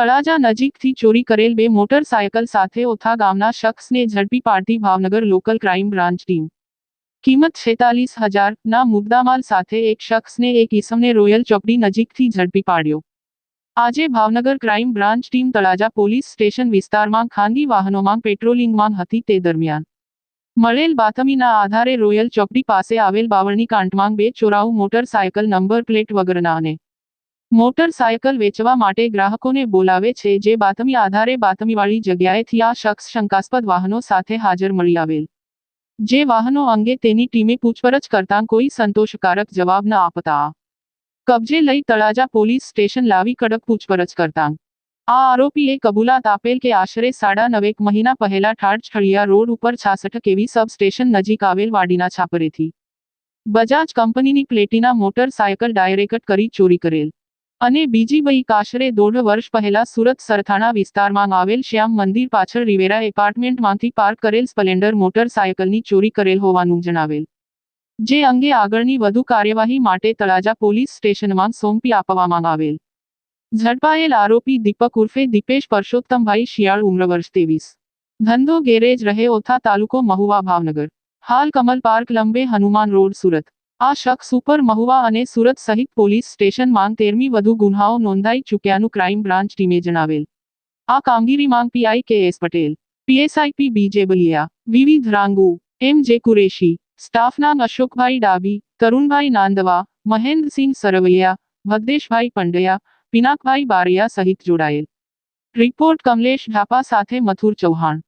તળાજા નજીકથી ચોરી કરેલ બે મોટરસાયકલ સાથે ઓથા ગામના શખ્સને ઝડપી પાડતી Bhavnagar local crime branch team કિંમત છેતાલીસ હજારના મુદ્દામાલ સાથે એક શખ્સને એક ઇસમને રોયલ ચોકડી નજીકથી ઝડપી પાડ્યો આજે Bhavnagar crime branch team Talaja police station વિસ્તારમાં ખાનગી વાહનોમાં પેટ્રોલિંગમાં હતી તે દરમિયાન મળેલ બાતમીના આધારે રોયલ ચોકડી પાસે આવેલ બાવળની કાંટમાં બે ચોરાઉ મોટરસાયકલ નંબર પ્લેટ વગરના અને मोटरसाइकल वेचवा ग्राहकों ने बोलावे छे जे बातमी आधारे बातमी वाली जगह थी आ शख्स शंकास्पद वाहनों साथे हाजर मिली आवेल जे वाहनों अंगे तेनी टीमें पूछपरछ करता कोई संतोषकारक जवाब न आपता कब्जे लई तलाजा पोलिस स्टेशन लावी कड़क पूछपरछ करता आ आरोपी ए कबूलात आपेल के आश्रे साढ़ा नवेक महीना पहला ठाट छड़िया रोड पर छासठ केवी सब स्टेशन नजीक आवेल वाडीना छापरे थी बजाज कंपनी ने प्लेटिना मोटरसाइकल डायरेक्ट करी चोरी करेल અને બીજી બાઈક આશરે દોઢ વર્ષ પહેલા સુરત સરથાણા વિસ્તારમાં આવેલ શ્યામ મંદિર પાછળ રિવેરા એપાર્ટમેન્ટમાંથી પાર્ક કરેલ સ્પ્લેન્ડર મોટરસાયકલની ચોરી કરેલ હોવાનું જણાવેલ જે અંગે આગળની વધુ કાર્યવાહી માટે તળાજા પોલીસ સ્ટેશનમાં સોંપી આપવામાં આવેલ ઝડપાયેલ આરોપી દીપક ઉર્ફે દીપેશ પરસોત્તમભાઈ શિયાળ ઉમ્ર વર્ષ ત્રેવીસ ધંધો ગેરેજ રહે ઓથા તાલુકો મહુવા ભાવનગર હાલ કમલ પાર્ક લંબે હનુમાન રોડ સુરત आशक सुपर महुआ અને સુરત સહિત પોલીસ સ્ટેશન માં 13મી વધુ ગુનાઓ નોંધી ચૂક્યાનું ક્રાઈમ બ્રાન્ચ ટીમે જણાવેલ આ કાંગીરી માંગ પીઆઈ કેએસ પટેલ પીએસઆઈપી બીજે બલિયા વિવી ધ્રાંગુ એમજે કુરેશી સ્ટાફના અશોકભાઈ ડાબી તરુણભાઈ नांदવા મહેન્દ્રસિંહ સરવલિયા ભગдешભાઈ પંડયા વિનાકભાઈ બારિયા સહિત જોડાયેલ રિપોર્ટ કમલેશ ઢાપા સાથે મથુર ચૌહાણ